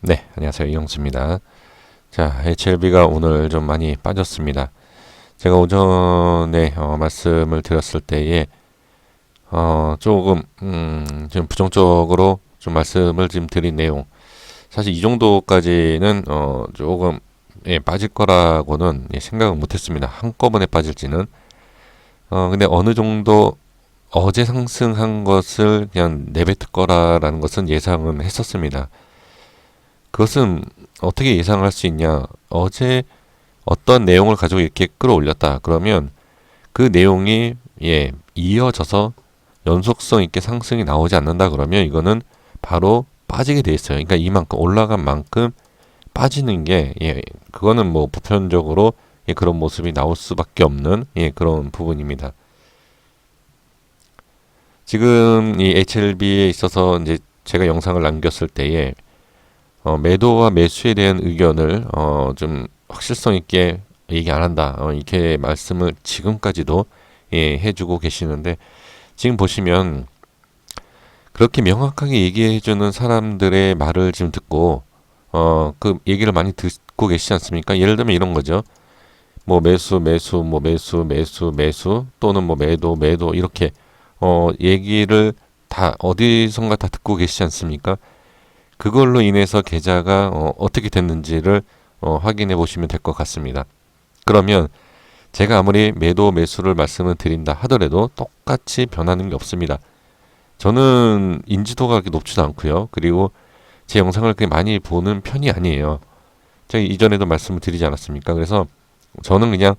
네, 안녕하세요. 이영수입니다. 자, HLB가 오늘 좀 많이 빠졌습니다. 제가 오전에 어, 말씀을 드렸을 때에 어, 조금 음, 좀 부정적으로 좀 말씀을 지금 드린 내용 사실 이 정도까지는 어, 조금 예, 빠질 거라고는 예, 생각을 못했습니다. 한꺼번에 빠질지는 어, 근데 어느 정도 어제 상승한 것을 그냥 내뱉을 거라라는 것은 예상은 했었습니다. 그것은 어떻게 예상할 수 있냐? 어제 어떤 내용을 가지고 이렇게 끌어올렸다. 그러면 그 내용이 예, 이어져서 연속성 있게 상승이 나오지 않는다 그러면 이거는 바로 빠지게 돼 있어요. 그러니까 이만큼 올라간 만큼 빠지는 게 예, 그거는 뭐 보편적으로 예, 그런 모습이 나올 수밖에 없는 예, 그런 부분입니다. 지금 이 HLB에 있어서 이제 제가 영상을 남겼을 때에 어, 매도와 매수에 대한 의견을 어, 좀 확실성 있게 얘기 안 한다. 어, 이렇게 말씀을 지금까지도 예, 해주고 계시는데 지금 보시면 그렇게 명확하게 얘기해주는 사람들의 말을 지금 듣고 어, 그 얘기를 많이 듣고 계시지 않습니까? 예를 들면 이런 거죠. 뭐 매수, 매수, 뭐 매수, 매수, 매수 또는 뭐 매도, 매도 이렇게 어, 얘기를 다 어디선가 다 듣고 계시지 않습니까? 그걸로 인해서 계좌가 어, 어떻게 됐는지를 어, 확인해 보시면 될 것 같습니다. 그러면 제가 아무리 매도 매수를 말씀을 드린다 하더라도 똑같이 변하는 게 없습니다. 저는 인지도가 그렇게 높지도 않고요. 그리고 제 영상을 그렇게 많이 보는 편이 아니에요. 제가 이전에도 말씀을 드리지 않았습니까? 그래서 저는 그냥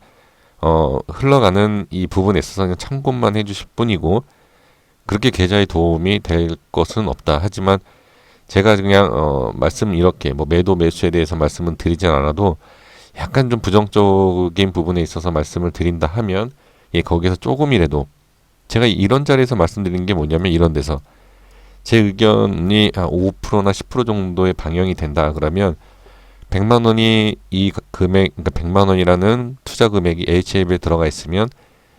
어, 흘러가는 이 부분에 있어서 그냥 참고만 해주실 뿐이고 그렇게 계좌에 도움이 될 것은 없다. 하지만 제가 그냥 어, 말씀 이렇게 뭐 매도 매수에 대해서 말씀은 드리진 않아도 약간 좀 부정적인 부분에 있어서 말씀을 드린다 하면 예, 거기서 조금이라도 제가 이런 자리에서 말씀드리는 게 뭐냐면 이런 데서 제 의견이 한 5%나 10% 정도의 방영이 된다 그러면 100만 원이 이 금액 그러니까 100만 원이라는 투자 금액이 HAB에 들어가 있으면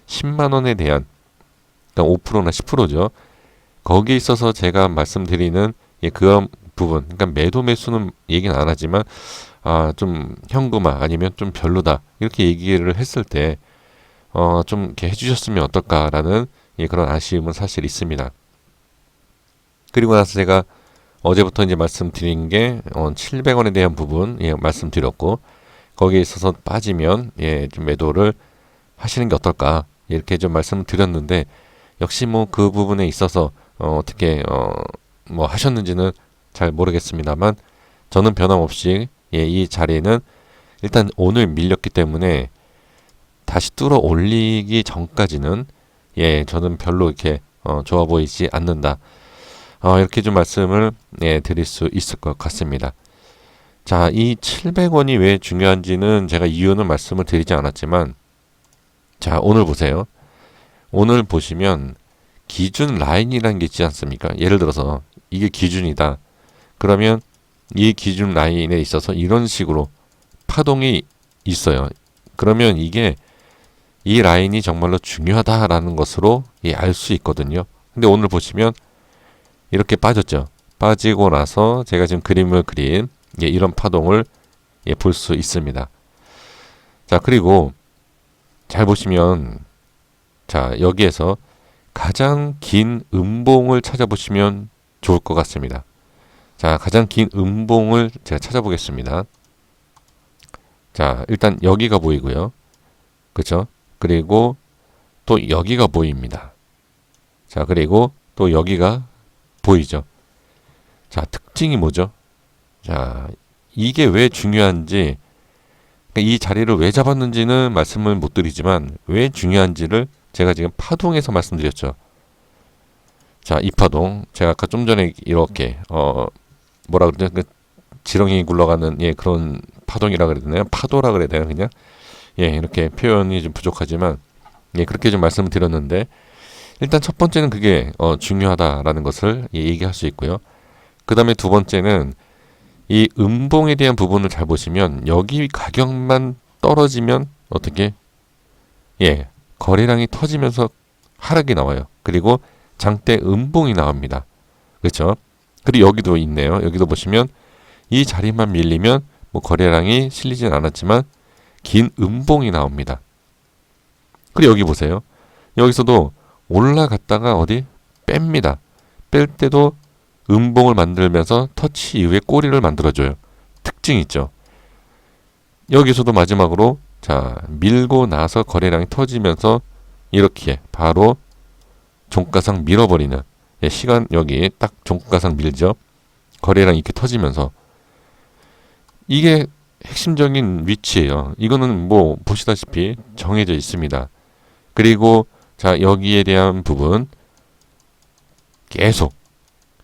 10만 원에 대한 그러니까 5%나 10%죠. 거기에 있어서 제가 말씀드리는 예, 그런 부분 그러니까 매도 매수는 얘기는 안 하지만 아, 좀 현금화 아니면 좀 별로다. 이렇게 얘기를 했을 때 어, 좀 이렇게 해 주셨으면 어떨까라는 예, 그런 아쉬움은 사실 있습니다. 그리고 나서 제가 어제부터 이제 말씀드린 게 어, 700원에 대한 부분 예, 말씀드렸고 거기에 있어서 빠지면 예, 좀 매도를 하시는 게 어떨까 이렇게 좀 말씀을 드렸는데 역시 뭐 그 부분에 있어서 어, 어떻게 어, 뭐 하셨는지는 잘 모르겠습니다만 저는 변함없이 예, 이 자리는 일단 오늘 밀렸기 때문에 다시 뚫어 올리기 전까지는 예, 저는 별로 이렇게 어, 좋아 보이지 않는다. 어, 이렇게 좀 말씀을 예, 드릴 수 있을 것 같습니다. 자, 이 700원이 왜 중요한지는 제가 이유는 말씀을 드리지 않았지만 자, 오늘 보세요. 오늘 보시면 기준 라인이라는 게 있지 않습니까? 예를 들어서 이게 기준이다. 그러면 이 기준 라인에 있어서 이런 식으로 파동이 있어요. 그러면 이게 이 라인이 정말로 중요하다라는 것으로 예, 알수 있거든요. 근데 오늘 보시면 이렇게 빠졌죠. 빠지고 나서 제가 지금 그림을 그린 예, 이런 파동을 예, 볼 수 있습니다. 자, 그리고 잘 보시면 자, 여기에서 가장 긴 음봉을 찾아보시면 좋을 것 같습니다. 자, 가장 긴 음봉을 제가 찾아보겠습니다. 자, 일단 여기가 보이고요. 그죠? 그리고 또 여기가 보입니다. 자, 그리고 또 여기가 보이죠. 자, 특징이 뭐죠? 자, 이게 왜 중요한지, 그러니까 이 자리를 왜 잡았는지는 말씀을 못 드리지만, 왜 중요한지를 제가 지금 파동에서 말씀드렸죠. 자, 이 파동. 제가 아까 좀 전에 이렇게, 어, 뭐라 그러죠? 그 지렁이 굴러가는, 예, 그런 파동이라 그래야 되나요? 파도라 그래야 되나요? 그냥? 예, 이렇게 표현이 좀 부족하지만, 예, 그렇게 좀 말씀을 드렸는데, 일단 첫 번째는 그게 어, 중요하다라는 것을 예, 얘기할 수 있고요. 그 다음에 두 번째는 이 음봉에 대한 부분을 잘 보시면 여기 가격만 떨어지면 어떻게 예 거래량이 터지면서 하락이 나와요. 그리고 장대 음봉이 나옵니다. 그렇죠? 그리고 여기도 있네요. 여기도 보시면 이 자리만 밀리면 뭐 거래량이 실리진 않았지만 긴 음봉이 나옵니다. 그리고 여기 보세요. 여기서도 올라갔다가 어디 뺍니다. 뺄 때도 음봉을 만들면서 터치 이후에 꼬리를 만들어줘요. 특징 있죠. 여기서도 마지막으로 자 밀고 나서 거래량이 터지면서 이렇게 바로 종가상 밀어버리는 예, 시간 여기 딱 종가상 밀죠. 거래량 이렇게 터지면서 이게 핵심적인 위치예요. 이거는 뭐 보시다시피 정해져 있습니다. 그리고 자 여기에 대한 부분 계속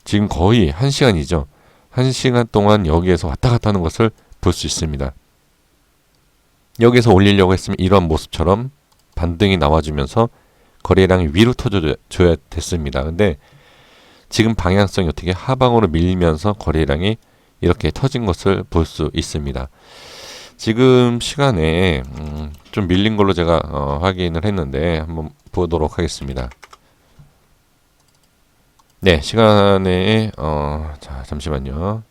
지금 거의 한 시간이죠. 한 시간 동안 여기에서 왔다 갔다 하는 것을 볼 수 있습니다. 여기서 올리려고 했으면 이런 모습처럼 반등이 나와주면서 거래량이 위로 터져줘야 됐습니다. 근데 지금 방향성이 어떻게 하방으로 밀리면서 거래량이 이렇게 터진 것을 볼 수 있습니다. 지금 시간에 음, 좀 밀린 걸로 제가 어, 확인을 했는데 한번 보도록 하겠습니다. 네, 시간에 어, 자 잠시만요.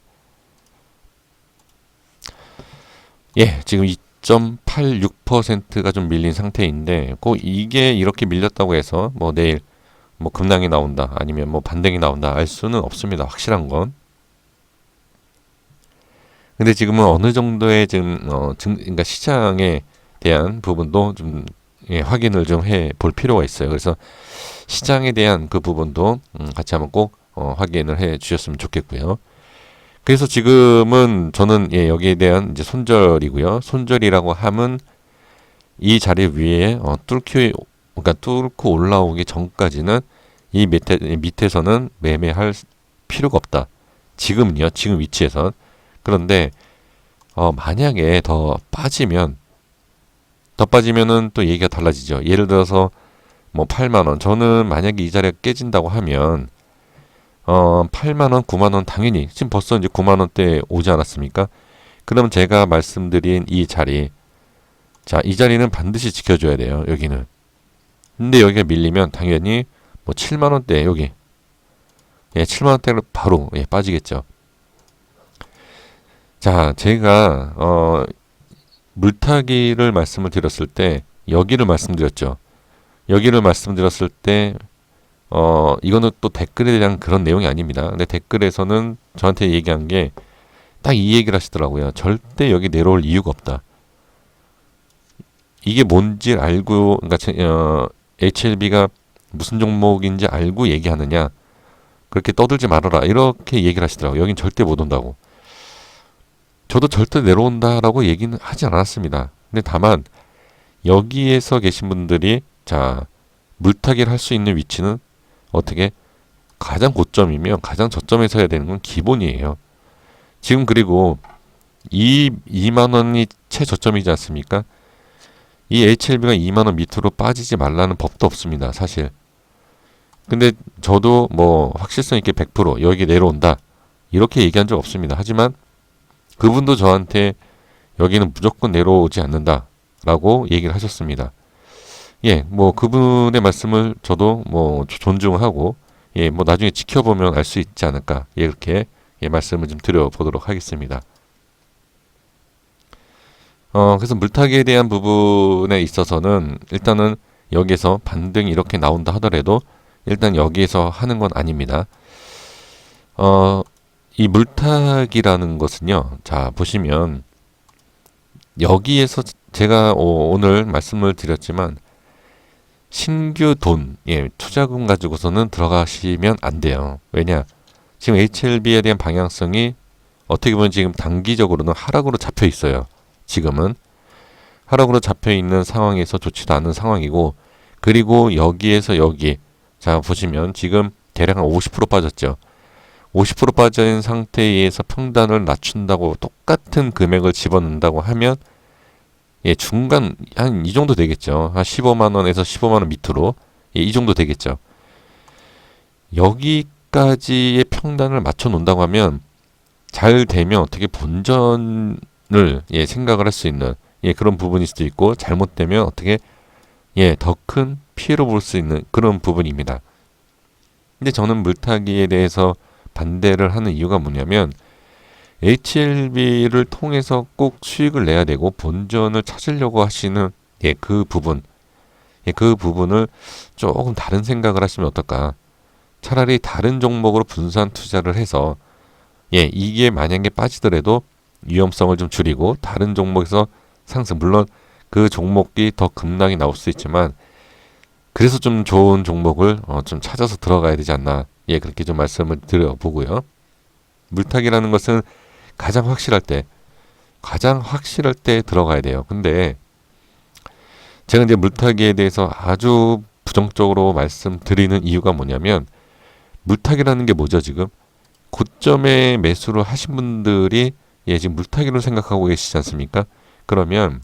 예, 지금 2.86%가 좀 밀린 상태인데, 꼭 이게 이렇게 밀렸다고 해서 뭐 내일 뭐 급락이 나온다, 아니면 뭐 반등이 나온다 알 수는 없습니다. 확실한 건. 근데 지금은 어느 정도의 지금 어, 증, 그러니까 시장에 대한 부분도 좀 예, 확인을 좀 해 볼 필요가 있어요. 그래서 시장에 대한 그 부분도 음, 같이 한번 꼭 어, 확인을 해 주셨으면 좋겠고요. 그래서 지금은 저는 예, 여기에 대한 이제 손절이고요. 손절이라고 함은 이 자리 위에 어, 뚫기 그러니까 뚫고 올라오기 전까지는 이 밑에 밑에서는 매매할 필요가 없다. 지금은요. 지금 위치에선 그런데 어, 만약에 더 빠지면 더 빠지면은 또 얘기가 달라지죠. 예를 들어서 뭐 8만 원. 저는 만약에 이 자리가 깨진다고 하면 어 8만 원, 9만 원 당연히 지금 벌써 이제 9만 원대 오지 않았습니까? 그럼 제가 말씀드린 이 자리 자, 이 자리는 반드시 지켜줘야 돼요. 여기는. 근데 여기가 밀리면 당연히 뭐 7만 원대 여기 예, 7만 원대로 바로 예, 빠지겠죠. 자, 제가 어 물타기를 말씀을 드렸을 때 여기를 말씀드렸죠. 여기를 말씀드렸을 때 어, 이거는 또 댓글에 대한 그런 내용이 아닙니다. 근데 댓글에서는 저한테 얘기한 게 딱 이 얘기를 하시더라고요. 절대 여기 내려올 이유가 없다. 이게 뭔지 알고, 그러니까 어, HLB가 무슨 종목인지 알고 얘기하느냐. 그렇게 떠들지 말아라. 이렇게 얘기를 하시더라고요. 여긴 절대 못 온다고. 저도 절대 내려온다라고 얘기는 하지 않았습니다. 근데 다만 여기에서 계신 분들이 자 물타기를 할 수 있는 위치는 어떻게 가장 고점이면 가장 저점에서 해야 되는 건 기본이에요. 지금 그리고 이 2만 원이 최저점이지 않습니까? 이 HLB가 2만 원 밑으로 빠지지 말라는 법도 없습니다. 사실. 근데 저도 뭐 확실성 있게 100% 여기 내려온다. 이렇게 얘기한 적 없습니다. 하지만 그분도 저한테 여기는 무조건 내려오지 않는다. 라고 얘기를 하셨습니다. 예, 뭐 그분의 말씀을 저도 뭐 존중하고 예, 뭐 나중에 지켜보면 알 수 있지 않을까. 예, 이렇게 예, 말씀을 좀 드려보도록 하겠습니다. 어, 그래서 물타기에 대한 부분에 있어서는 일단은 여기에서 반등이 이렇게 나온다 하더라도 일단 여기에서 하는 건 아닙니다. 어, 이 물타기라는 것은요. 자, 보시면 여기에서 제가 오 늘 말씀을 드렸지만 신규 돈, 예, 투자금 가지고서는 들어가시면 안 돼요. 왜냐? 지금 HLB에 대한 방향성이 어떻게 보면 지금 단기적으로는 하락으로 잡혀 있어요. 지금은 하락으로 잡혀 있는 상황에서 좋지도 않은 상황이고 그리고 여기에서 여기 자 보시면 지금 대략 한 50% 빠졌죠. 50% 빠진 상태에서 평단을 낮춘다고 똑같은 금액을 집어넣는다고 하면 예, 중간 한 이 정도 되겠죠. 한 15만 원에서 15만 원 밑으로 예, 이 정도 되겠죠. 여기까지의 평단을 맞춰 놓는다고 하면 잘 되면 어떻게 본전을 예, 생각을 할 수 있는 예, 그런 부분일 수도 있고 잘못되면 어떻게 예, 더 큰 피해를 볼수 있는 그런 부분입니다. 근데 저는 물타기에 대해서 반대를 하는 이유가 뭐냐면 HLB를 통해서 꼭 수익을 내야 되고 본전을 찾으려고 하시는 예, 그 부분, 예, 그 부분을 조금 다른 생각을 하시면 어떨까? 차라리 다른 종목으로 분산 투자를 해서 예, 이게 만약에 빠지더라도 위험성을 좀 줄이고 다른 종목에서 상승. 물론 그 종목이 더 급락이 나올 수 있지만 그래서 좀 좋은 종목을 어, 좀 찾아서 들어가야 되지 않나. 예 그렇게 좀 말씀을 드려보고요. 물타기라는 것은 가장 확실할 때 가장 확실할 때 들어가야 돼요 근데 제가 이제 물타기에 대해서 아주 부정적으로 말씀드리는 이유가 뭐냐면 물타기라는 게 뭐죠 지금 고점에 매수를 하신 분들이 예 지금 물타기로 생각하고 계시지 않습니까? 그러면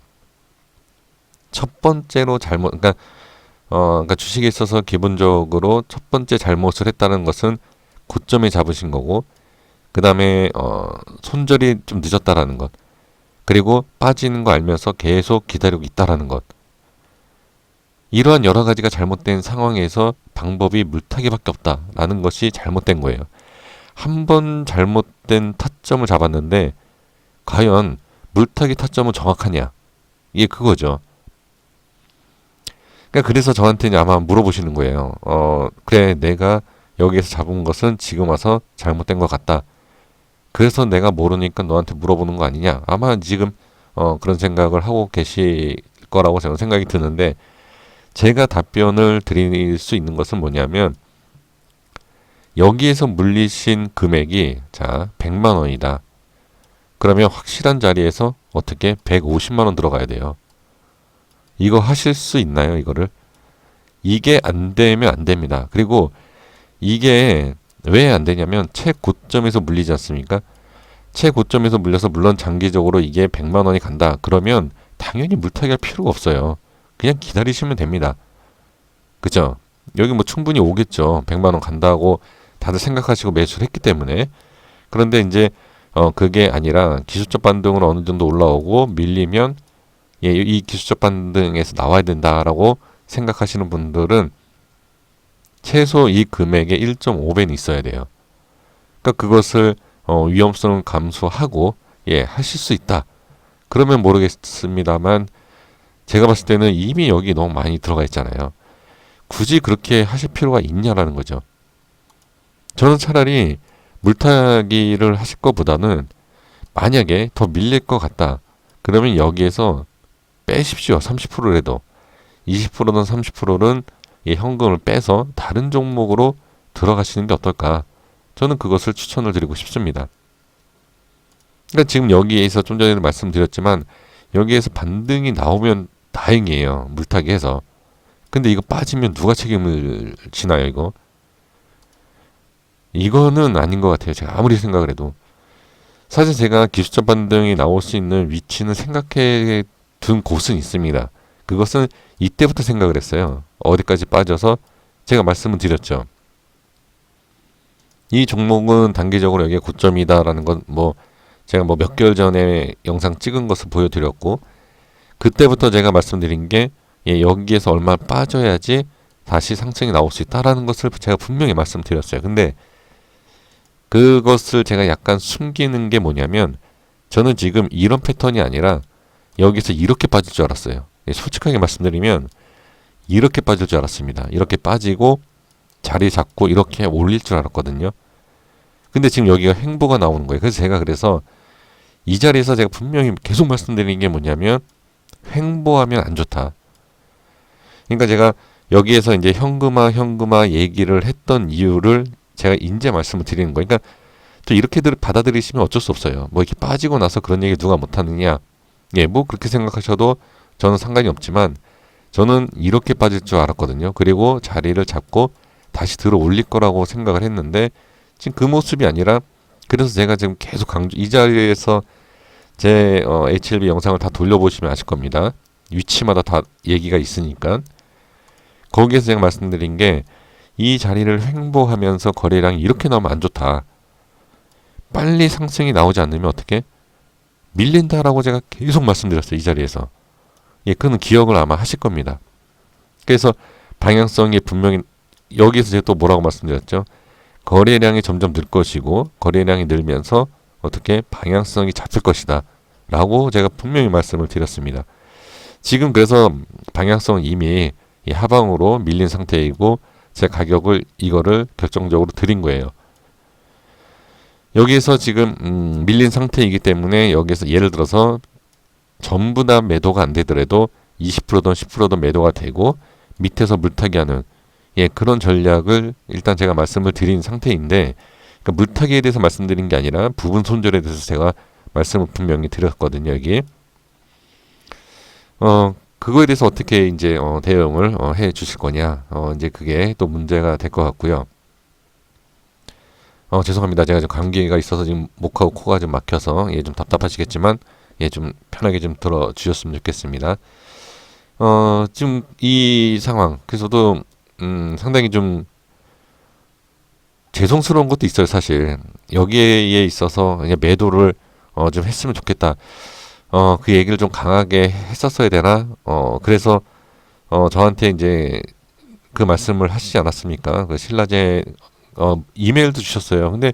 첫 번째로 잘못 그러니까 어 그러니까 주식에 있어서 기본적으로 첫 번째 잘못을 했다는 것은 고점에 잡으신 거고 그 다음에 어 손절이 좀 늦었다라는 것 그리고 빠지는 거 알면서 계속 기다리고 있다라는 것 이러한 여러 가지가 잘못된 상황에서 방법이 물타기밖에 없다라는 것이 잘못된 거예요. 한 번 잘못된 타점을 잡았는데 과연 물타기 타점은 정확하냐? 이게 그거죠. 그러니까 그래서 저한테 아마 물어보시는 거예요. 어, 그래, 내가 여기에서 잡은 것은 지금 와서 잘못된 것 같다. 그래서 내가 모르니까 너한테 물어보는 거 아니냐? 아마 지금 어, 그런 생각을 하고 계실 거라고 저는 생각이 드는데 제가 답변을 드릴 수 있는 것은 뭐냐면 여기에서 물리신 금액이 자 100만 원이다. 그러면 확실한 자리에서 어떻게 150만 원 들어가야 돼요. 이거 하실 수 있나요, 이거를? 이게 안 되면 안 됩니다. 그리고 이게 왜 안 되냐면 최고점에서 물리지 않습니까? 최고점에서 물려서 물론 장기적으로 이게 100만 원이 간다. 그러면 당연히 물타기 할 필요가 없어요. 그냥 기다리시면 됩니다. 그죠? 여기 뭐 충분히 오겠죠. 100만 원 간다고 다들 생각하시고 매수를 했기 때문에. 그런데 이제 어 그게 아니라 기술적 반등으로 어느 정도 올라오고 밀리면 예, 이 기술적 반등에서 나와야 된다라고 생각하시는 분들은 최소 이 금액의 1.5배는 있어야 돼요. 그러니까 그것을 어, 위험성을 감수하고 예, 하실 수 있다. 그러면 모르겠습니다만 제가 봤을 때는 이미 여기 너무 많이 들어가 있잖아요. 굳이 그렇게 하실 필요가 있냐라는 거죠. 저는 차라리 물타기를 하실 것보다는 만약에 더 밀릴 것 같다. 그러면 여기에서 빼십시오. 30%라도. 20%든 30%는 이 현금을 빼서 다른 종목으로 들어가시는 게 어떨까. 저는 그것을 추천을 드리고 싶습니다. 그러니까 지금 여기에서 좀 전에 말씀드렸지만 여기에서 반등이 나오면 다행이에요. 물타기 해서. 근데 이거 빠지면 누가 책임을 지나요, 이거? 이거는 아닌 것 같아요. 제가 아무리 생각을 해도. 사실 제가 기술적 반등이 나올 수 있는 위치는 생각해 둔 곳은 있습니다. 그것은 이때부터 생각을 했어요. 어디까지 빠져서 제가 말씀을 드렸죠. 이 종목은 단기적으로 여기에 고점이다라는 건 뭐 제가 뭐 몇 개월 전에 영상 찍은 것을 보여드렸고 그때부터 제가 말씀드린 게 예, 여기에서 얼마 빠져야지 다시 상승이 나올 수 있다라는 것을 제가 분명히 말씀드렸어요. 근데 그것을 제가 약간 숨기는 게 뭐냐면 저는 지금 이런 패턴이 아니라 여기서 이렇게 빠질 줄 알았어요. 예, 솔직하게 말씀드리면 이렇게 빠질 줄 알았습니다. 이렇게 빠지고 자리 잡고 이렇게 올릴 줄 알았거든요. 근데 지금 여기가 횡보가 나오는 거예요. 그래서 제가 그래서 이 자리에서 제가 분명히 계속 말씀드리는 게 뭐냐면 횡보하면 안 좋다. 그러니까 제가 여기에서 이제 현금화 현금화 얘기를 했던 이유를 제가 인제 말씀을 드리는 거예요. 그러니까 또 이렇게 받아들이시면 어쩔 수 없어요. 뭐 이렇게 빠지고 나서 그런 얘기 누가 못 하느냐. 예, 뭐 그렇게 생각하셔도 저는 상관이 없지만 저는 이렇게 빠질 줄 알았거든요. 그리고 자리를 잡고 다시 들어 올릴 거라고 생각을 했는데 지금 그 모습이 아니라 그래서 제가 지금 계속 강조 이 자리에서 제 어, HLB 영상을 다 돌려보시면 아실 겁니다. 위치마다 다 얘기가 있으니까 거기에서 제가 말씀드린 게 이 자리를 횡보하면서 거래량이 이렇게 나오면 안 좋다. 빨리 상승이 나오지 않으면 어떻게 밀린다라고 제가 계속 말씀드렸어요. 이 자리에서. 예, 그는 기억을 아마 하실 겁니다. 그래서 방향성이 분명히 여기서 제가 또 뭐라고 말씀드렸죠? 거래량이 점점 늘 것이고 거래량이 늘면서 어떻게 방향성이 잡힐 것이다. 라고 제가 분명히 말씀을 드렸습니다. 지금 그래서 방향성 이미 이 하방으로 밀린 상태이고 제 가격을 이거를 결정적으로 드린 거예요. 여기에서 지금 음, 밀린 상태이기 때문에 여기에서 예를 들어서 전부 다 매도가 안 되더라도 20%든 10%든 매도가 되고 밑에서 물타기 하는 예 그런 전략을 일단 제가 말씀을 드린 상태인데 그러니까 물타기에 대해서 말씀드린 게 아니라 부분 손절에 대해서 제가 말씀을 분명히 드렸거든요 여기. 어 그거에 대해서 어떻게 이제 어, 대응을 어, 해 주실 거냐. 어 이제 그게 또 문제가 될 것 같고요. 어 죄송합니다. 제가 좀 감기가 있어서 지금 목하고 코가 좀 막혀서 예 좀 답답하시겠지만 예 좀 편하게 좀 들어 주셨으면 좋겠습니다 어 지금 이 상황 그래서도 음 상당히 좀 죄송스러운 것도 있어요, 사실. 여기에 있어서 그냥 매도를 어, 좀 했으면 좋겠다. 어, 그 얘기를 좀 강하게 했었어야 되나? 어, 그래서 어, 저한테 이제 그 말씀을 하시지 않았습니까? 그 신라제 어, 이메일도 주셨어요. 근데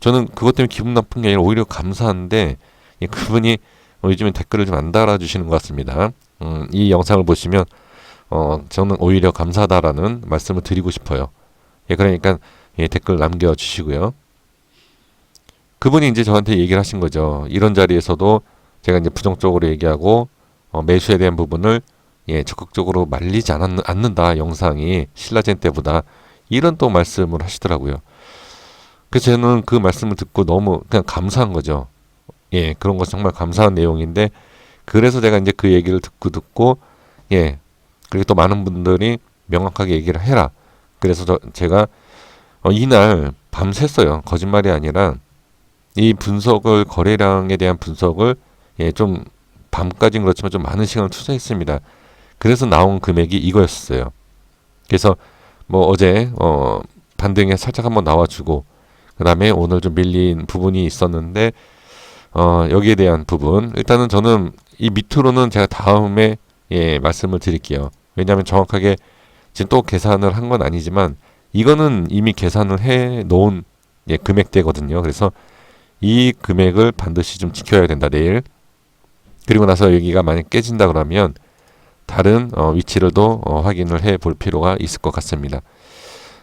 저는 그것 때문에 기분 나쁜 게 아니라 오히려 감사한데 이 그분이 어, 요즘에 댓글을 좀 안 달아주시는 것 같습니다. 음, 이 영상을 보시면 어, 저는 오히려 감사하다라는 말씀을 드리고 싶어요. 예, 그러니까 예, 댓글 남겨주시고요. 그분이 이제 저한테 얘기를 하신 거죠. 이런 자리에서도 제가 이제 부정적으로 얘기하고 어, 매수에 대한 부분을 예, 적극적으로 말리지 않았, 않는다 영상이 신라젠 때보다 이런 또 말씀을 하시더라고요. 그래서 저는 그 말씀을 듣고 너무 그냥 감사한 거죠. 예, 그런 거 정말 감사한 내용인데 그래서 제가 이제 그 얘기를 듣고 듣고 예, 그리고 또 많은 분들이 명확하게 얘기를 해라. 그래서 저, 제가 어, 이날 밤샜어요. 거짓말이 아니라 이 분석을 거래량에 대한 분석을 예, 좀 밤까지는 그렇지만 좀 많은 시간을 투자했습니다. 그래서 나온 금액이 이거였어요. 그래서 뭐 어제 어 반등에 살짝 한번 나와주고 그 다음에 오늘 좀 밀린 부분이 있었는데 어 여기에 대한 부분 일단은 저는 이 밑으로는 제가 다음에 예 말씀을 드릴게요. 왜냐하면 정확하게 지금 또 계산을 한 건 아니지만 이거는 이미 계산을 해 놓은 예, 금액대거든요. 그래서 이 금액을 반드시 좀 지켜야 된다 내일. 그리고 나서 여기가 만약 깨진다 그러면 다른 어, 위치를 도 어, 확인을 해 볼 필요가 있을 것 같습니다.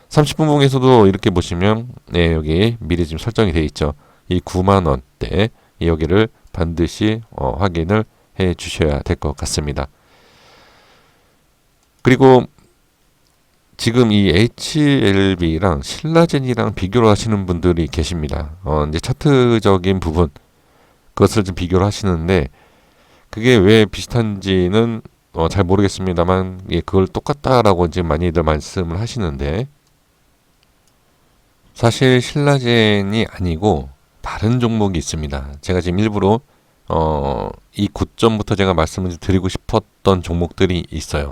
30분 봉에서도 이렇게 보시면 네, 여기 미리 지금 설정이 되어 있죠. 이 9만 원대 여기를 반드시 어, 확인을 해 주셔야 될 것 같습니다. 그리고 지금 이 HLB랑 신라젠이랑 비교를 하시는 분들이 계십니다. 어, 이제 차트적인 부분 그것을 좀 비교를 하시는데 그게 왜 비슷한지는 어, 잘 모르겠습니다만 예, 그걸 똑같다라고 이제 많이들 말씀을 하시는데 사실 신라젠이 아니고 다른 종목이 있습니다. 제가 지금 일부러 어, 이 고점부터 제가 말씀을 드리고 싶었던 종목들이 있어요.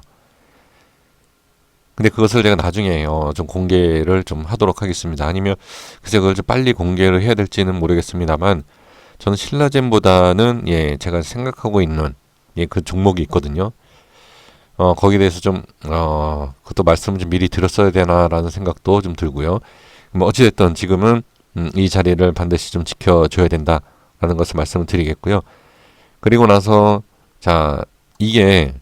근데 그것을 제가 나중에 어, 좀 공개를 좀 하도록 하겠습니다. 아니면 글쎄 그걸 좀 빨리 공개를 해야 될지는 모르겠습니다만 저는 신라젠보다는 예 제가 생각하고 있는 예 그 종목이 있거든요. 어 거기에 대해서 좀 어 그것도 말씀을 좀 미리 드렸어야 되나라는 생각도 좀 들고요. 뭐 어찌됐든 지금은 음, 이 자리를 반드시 좀 지켜줘야 된다라는 것을 말씀을 드리겠고요. 그리고 나서 자 이게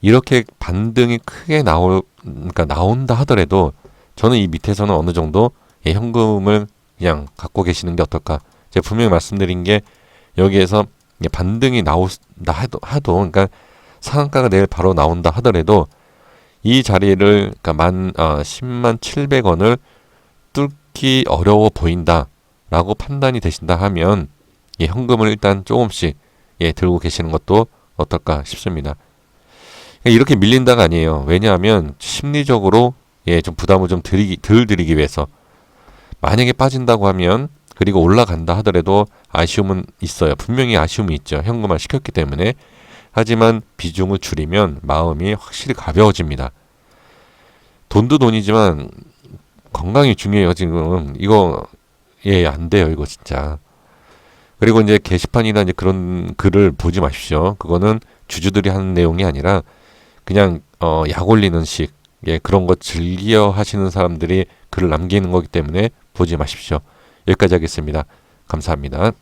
이렇게 반등이 크게 나올 그러니까 나온다 하더라도 저는 이 밑에서는 어느 정도 예, 현금을 그냥 갖고 계시는 게 어떨까? 제가 분명히 말씀드린 게 여기에서 반등이 나온다 하도, 하도 그러니까 상한가가 내일 바로 나온다 하더라도 이 자리를 그러니까 만 어, 10만 700원을 뚫 기 어려워 보인다 라고 판단이 되신다 하면 예, 현금을 일단 조금씩 예, 들고 계시는 것도 어떨까 싶습니다. 이렇게 밀린다가 아니에요. 왜냐하면 심리적으로 예, 좀 부담을 좀 드리기, 덜 드리기 위해서 만약에 빠진다고 하면 그리고 올라간다 하더라도 아쉬움은 있어요. 분명히 아쉬움이 있죠. 현금화 시켰기 때문에. 하지만 비중을 줄이면 마음이 확실히 가벼워집니다. 돈도 돈이지만 건강이 중요해요. 지금 이거 예, 안 돼요. 이거 진짜. 그리고 이제 게시판이나 이제 그런 글을 보지 마십시오. 그거는 주주들이 하는 내용이 아니라 그냥 어, 약 올리는 식 예, 그런 거 즐겨 하시는 사람들이 글을 남기는 거기 때문에 보지 마십시오. 여기까지 하겠습니다. 감사합니다.